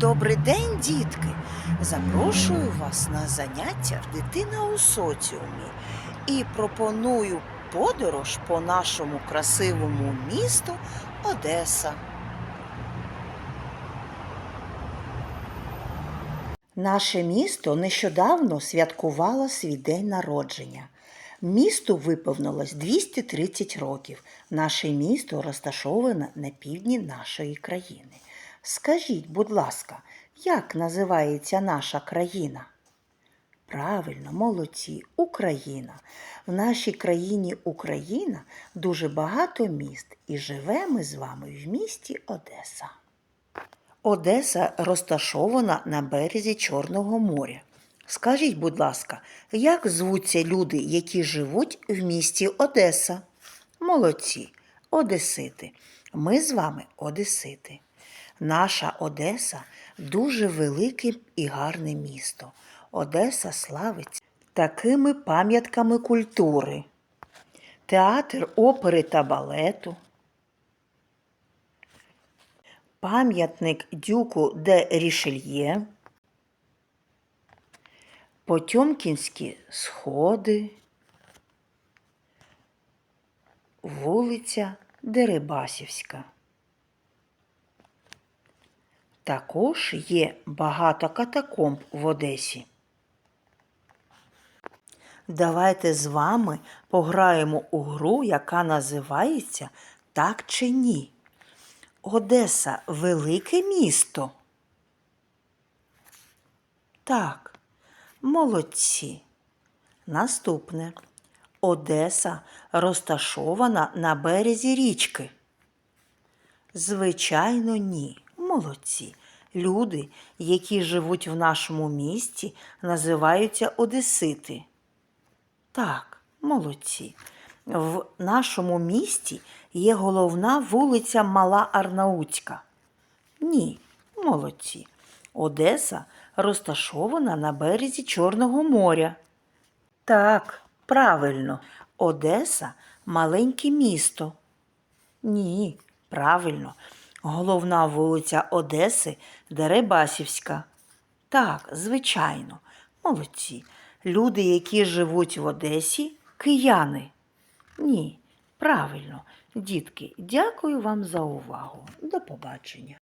Добрий день, дітки! Запрошую вас на заняття Дитина у соціумі і пропоную подорож по нашому красивому місту Одеса. Наше місто нещодавно святкувало свій день народження. Місту виповнилось 230 років. Наше місто розташоване на півдні нашої країни. Скажіть, будь ласка, як називається наша країна? Правильно, молодці, Україна. В нашій країні Україна дуже багато міст і живемо ми з вами в місті Одеса. Одеса розташована на березі Чорного моря. Скажіть, будь ласка, як звуться люди, які живуть в місті Одеса? Молодці, Одесити. Ми з вами Одесити. Наша Одеса дуже велике і гарне місто. Одеса славиться такими пам'ятками культури. Театр опери та балету, пам'ятник дюку де Рішельє, Потьомкінські сходи, вулиця Дерибасівська. Також є багато катакомб в Одесі. Давайте з вами пограємо у гру, яка називається Так чи ні. Одеса велике місто. Так, молодці. Наступне. Одеса розташована на березі річки. Звичайно, ні. Молодці. Люди, які живуть в нашому місті, називаються Одесити. Так, молодці. В нашому місті є головна вулиця Мала Арнаутська. Ні, молодці. Одеса розташована на березі Чорного моря. Так, правильно. Одеса маленьке місто. Ні, правильно. Головна вулиця Одеси Дерибасівська. Так, звичайно, молодці. Люди, які живуть в Одесі, кияни. Ні, правильно. Дітки, дякую вам за увагу. До побачення.